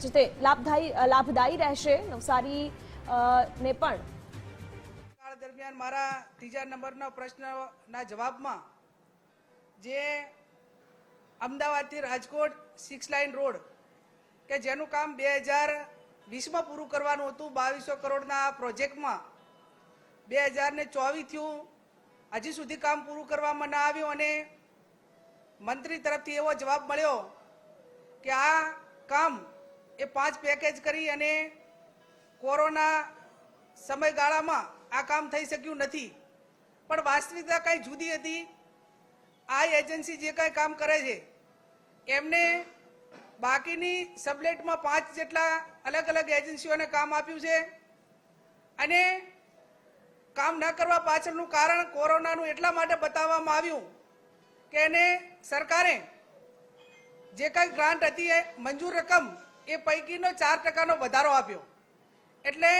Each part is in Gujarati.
જે તે લાભદાયી લાભદાયી રહેશે. નવસારી ને પણ. કાળ દરમિયાન મારા ત્રીજા નંબરના પ્રશ્નના જવાબમાં જે અમદાવાદથી રાજકોટ સિક્સ લાઇન રોડ કે જેનું કામ બે હજાર વીસમાં પૂરું કરવાનું હતું, બાવીસો કરોડના પ્રોજેક્ટમાં. બે હજાર ને ચોવીસ થયું, હજી સુધી કામ પૂરું કરવામાં ના આવ્યું અને મંત્રી તરફથી એવો જવાબ મળ્યો કે આ કામ એ પાંચ પેકેજ કરી અને કોરોના સમયગાળામાં આ કામ થઈ શક્યું નથી. પણ વાસ્તવિકતા કંઈ જુદી હતી. આ એજન્સી જે કાંઈ કામ કરે છે, એમને બાકીની સબલેટમાં પાંચ જેટલા અલગ અલગ એજન્સીઓને કામ આપ્યું છે. અને કામ ન કરવા પાછળનું કારણ કોરોનાનું એટલા માટે બતાવવામાં આવ્યું કે એને સરકારે જે કાંઈ ગ્રાન્ટ હતી એ મંજૂર રકમ એ પૈકીનો ચાર ટકાનો વધારો આપ્યો. એટલે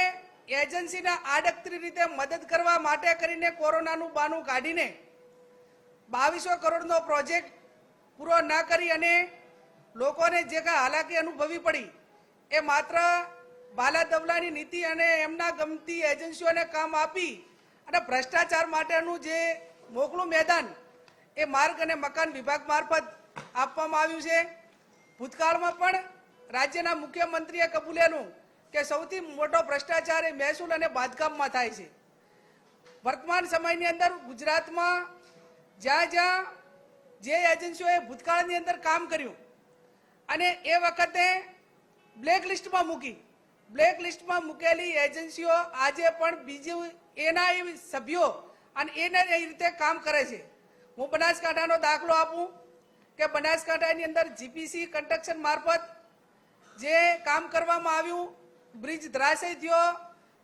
એજન્સીને આડકતરી રીતે મદદ કરવા માટે કરીને કોરોનાનું બાનું કાઢીને બાવીસો કરોડનો પ્રોજેક્ટ પૂરો ના કરી અને લોકોને જે કાંઈ હાલાકી અનુભવી પડી, એ માત્ર બાલા દવલાની નીતિ અને એમના ગમતી એજન્સીઓને કામ આપી અને ભ્રષ્ટાચાર માટેનું જે મોકળું મેદાન એ માર્ગ અને મકાન વિભાગ મારફત આપવામાં આવ્યું છે. ભૂતકાળમાં પણ રાજ્યના મુખ્યમંત્રીએ કબૂલેલું કે સૌથી મોટો ભ્રષ્ટાચાર એ મહેસૂલ અને બાંધકામમાં થાય છે. વર્તમાન સમયની અંદર ગુજરાતમાં જ્યાં જ્યાં જે એજન્સીઓએ ભૂતકાળની અંદર કામ કર્યું અને એ વખતે બ્લેક લિસ્ટમાં મૂકી બ્લેક લિસ્ટમાં મૂકેલી એજન્સીઓ આજે પણ બીજી એના એ સભ્યો અને એને એ રીતે કામ કરે છે. હું બનાસકાંઠાનો દાખલો આપું કે બનાસકાંઠાની અંદર જીપીસી કન્સ્ટ્રક્શન મારફત જે કામ કરવામાં આવ્યું, બ્રિજ ધરાશય થયો,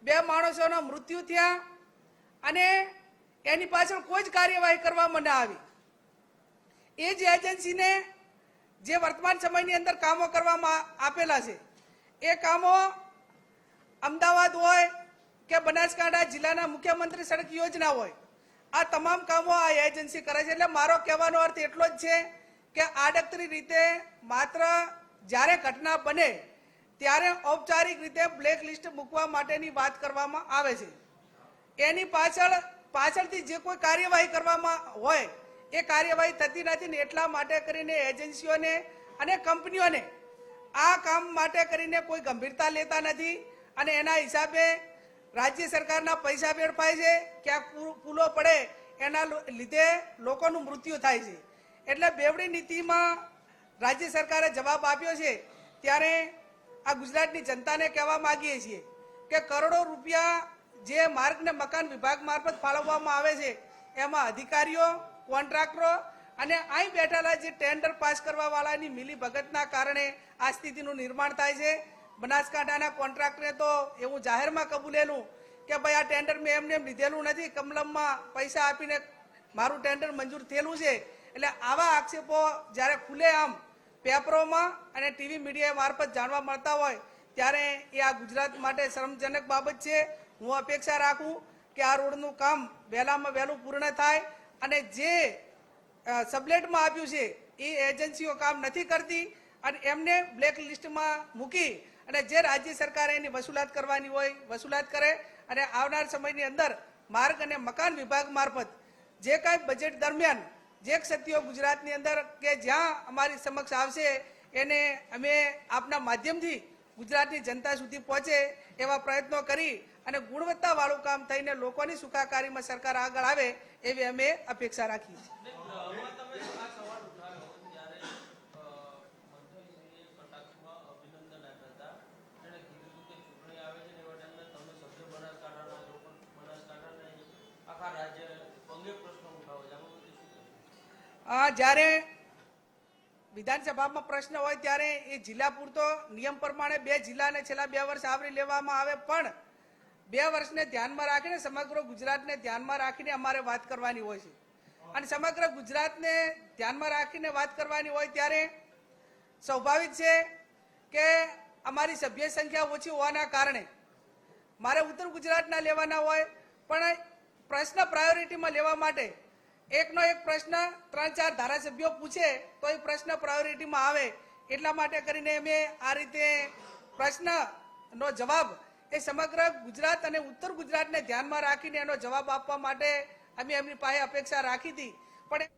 બે માણસોના મૃત્યુ થયા અને એની પાછળ કોઈ જ કાર્યવાહી કરવામાં ના આવી. એ જ એજન્સીને જે વર્તમાન સમયની અંદર કામો કરવામાં આપેલા છે, એ કામો અમદાવાદ હોય કે બનાસકાંઠા જિલ્લાના મુખ્યમંત્રી સડક યોજના હોય, આ તમામ કામો આ એજન્સી કરે છે. એટલે મારો કહેવાનો અર્થ એટલો જ છે કે આડકતરી રીતે માત્ર જ્યારે ઘટના બને, ત્યારે ઔપચારિક રીતે બ્લેક લિસ્ટ મૂકવા માટેની વાત કરવામાં આવે છે. એની પાછળ, પાછળથી જે કોઈ કાર્યવાહી કરવામાં હોય, એ કાર્યવાહી થતી નથી ને એટલા માટે કરીને એજન્સીઓને અને કંપનીઓને આ કામ માટે કરીને કોઈ ગંભીરતા લેતા નથી અને એના હિસાબે રાજ્ય સરકારના પૈસા વેડફાય છે ક્યાંક પૂ- પુલો પડે એના લીધે લોકોનું મૃત્યુ થાય છે. એટલે બેવડી નીતિમાં રાજ્ય સરકારે જવાબ આપ્યો છે, ત્યારે આ ગુજરાતની જનતાને કહેવા માંગીએ છીએ કે કરોડો રૂપિયા જે માર્ગ ને મકાન વિભાગ મારફત ફાળવવામાં આવે છે, એમાં અધિકારીઓ, કોન્ટ્રાક્ટરો અને અહીં બેઠેલા જે ટેન્ડર પાસ કરવા વાળાની મિલી ભગતના કારણે આ સ્થિતિનું નિર્માણ થાય છે. બનાસકાંઠાના કોન્ટ્રાક્ટરે તો એવું જાહેરમાં કબૂલેલું કે ભાઈ આ ટેન્ડર મેં એમને એમ લીધેલું નથી, કમલમમાં પૈસા આપીને મારું ટેન્ડર મંજૂર થયેલું છે. એટલે આવા આક્ષેપો જ્યારે ખુલે આમ પેપરોમાં અને ટીવી મીડિયા મારફત જાણવા મળતા હોય, ત્યારે એ આ ગુજરાત માટે શરમજનક બાબત છે. હું અપેક્ષા રાખું કે આ રોડનું કામ વહેલામાં વહેલું પૂર્ણ થાય અને જે સબલેટમાં આપ્યું છે, એ એજન્સીઓ કામ નથી કરતી અને એમને બ્લેક લિસ્ટમાં મૂકી અને જે રાજ્ય સરકારે એની વસૂલાત કરવાની હોય, વસૂલાત કરે અને આવનાર સમયની અંદર માર્ગ અને મકાન વિભાગ મારફત જે કાંઈ બજેટ દરમિયાન જે ક્ષતિઓ ગુજરાતની અંદર કે જ્યાં અમારી સમક્ષ આવશે, એને અમે આપના માધ્યમથી ગુજરાતની જનતા સુધી પહોંચે એવા પ્રયત્નો કરી અને ગુણવત્તાવાળું કામ થઈને લોકોની સુખાકારીમાં સરકાર આગળ આવે એવી અમે અપેક્ષા રાખીએ છીએ. જ્યારે વિધાનસભામાં પ્રશ્ન હોય ત્યારે એ જિલ્લા પૂરતો નિયમ પ્રમાણે બે જિલ્લાને છેલ્લા બે વર્ષ આવરી લેવામાં આવે, પણ બે વર્ષને ધ્યાનમાં રાખીને સમગ્ર ગુજરાતને ધ્યાનમાં રાખીને અમારે વાત કરવાની હોય છે. અને સમગ્ર ગુજરાતને ધ્યાનમાં રાખીને વાત કરવાની હોય ત્યારે સ્વાભાવિક છે કે અમારી સભ્ય સંખ્યા ઓછી હોવાના કારણે મારે ઉત્તર ગુજરાતના લેવાના હોય, પણ પ્રશ્ન પ્રાયોરિટીમાં લેવા માટે એકનો એક પ્રશ્ન ત્રણ ચાર ધારાસભ્યો પૂછે તો એ પ્રશ્ન પ્રાયોરિટીમાં આવે. એટલા માટે કરીને અમે આ રીતે પ્રશ્નનો જવાબ એ સમગ્ર ગુજરાત અને ઉત્તર ગુજરાતને ધ્યાનમાં રાખીને એનો જવાબ આપવા માટે અમે એમની પાસે અપેક્ષા રાખી હતી. પણ